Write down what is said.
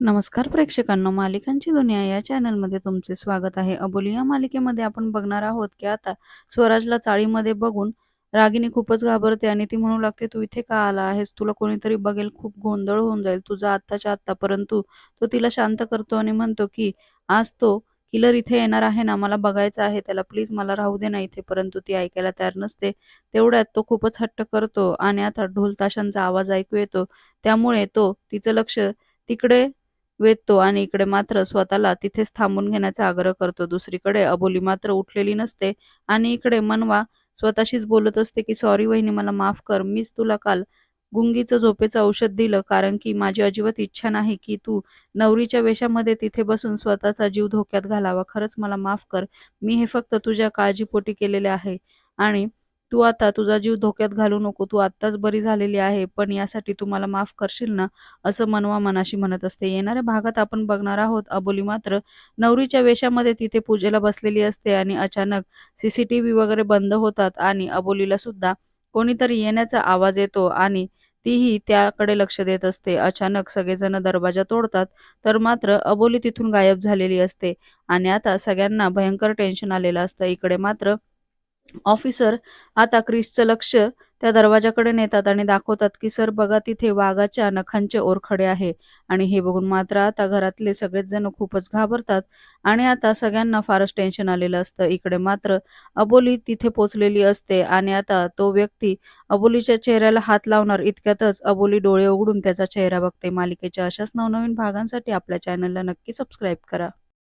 नमस्कार प्रेक्षकांनो मालिकांची दुनिया या चॅनलमध्ये तुमचे स्वागत आहे. अबोली या मालिकेमध्ये आपण बघणार आहोत की आता स्वराजला चाळीमध्ये बघून रागिनी खूपच घाबरते आणि ती म्हणू लागते तू इथे का आला आहेस? तुला कोणीतरी बघेल खूप गोंधळ होऊन जाईल. तुझा आत्ताच्या आत्ता परंतु तो तिला शांत करतो आणि म्हणतो की आज तो किलर इथे येणार आहे ना मला बघायचं आहे त्याला प्लीज मला राहू दे ना इथे. परंतु ती ऐकायला तयार नसते. तेवढ्यात तो खूपच हट्ट करतो आणि आता ढोलताशांचा आवाज ऐकू येतो. त्यामुळे तो तिचं लक्ष तिकडे वेधतो आणि इकडे मात्र स्वतःला तिथेच थांबून घेण्याचा आग्रह करतो. दुसरीकडे अबोली मात्र उठलेली नसते आणि इकडे मनवा स्वतःशीच बोलत असते की सॉरी वहिनी मला माफ कर. मीच तुला काल गुंगीचं झोपेचं औषध दिलं कारण की माझी अजिबात इच्छा नाही की तू नवरीच्या वेशामध्ये तिथे बसून स्वतःचा जीव धोक्यात घालावा. खरंच मला माफ कर. मी हे फक्त तुझ्या काळजीपोटी केलेले आहे आणि तू आता तुझा जीव धोक्यात घालू नको तू आत्ताच बरी झालेली आहे पण यासाठी तू मला माफ करशील ना असं मनवा मनाशी म्हणत असते. येणाऱ्या भागात आपण बघणार आहोत अबोली मात्र नवरीच्या वेशामध्ये तिथे पूजेला बसलेली असते आणि अचानक सीसीटीव्ही वगैरे बंद होतात आणि अबोलीला सुद्धा कोणीतरी येण्याचा आवाज येतो आणि तीही त्याकडे लक्ष देत असते. अचानक सगळेजण दरवाजा तोडतात तर मात्र अबोली तिथून गायब झालेली असते आणि आता सगळ्यांना भयंकर टेन्शन आलेलं असतं. इकडे मात्र ऑफिसर आता क्रिसचं लक्ष त्या दरवाजाकडे नेतात आणि दाखवतात की सर बघा तिथे वाघाच्या नखांचे ओरखडे आहे. आणि हे बघून मात्र आता घरातले सगळेच जण खूपच घाबरतात आणि आता सगळ्यांना फारच टेन्शन आलेलं असतं. इकडे मात्र अबोली तिथे पोचलेली असते आणि आता तो व्यक्ती अबोलीच्या चेहऱ्याला हात लावणार इतक्यातच अबोली डोळे उघडून त्याचा चेहरा बघते. मालिकेच्या अशाच नवनवीन भागांसाठी आपल्या चॅनलला नक्की सबस्क्राईब करा.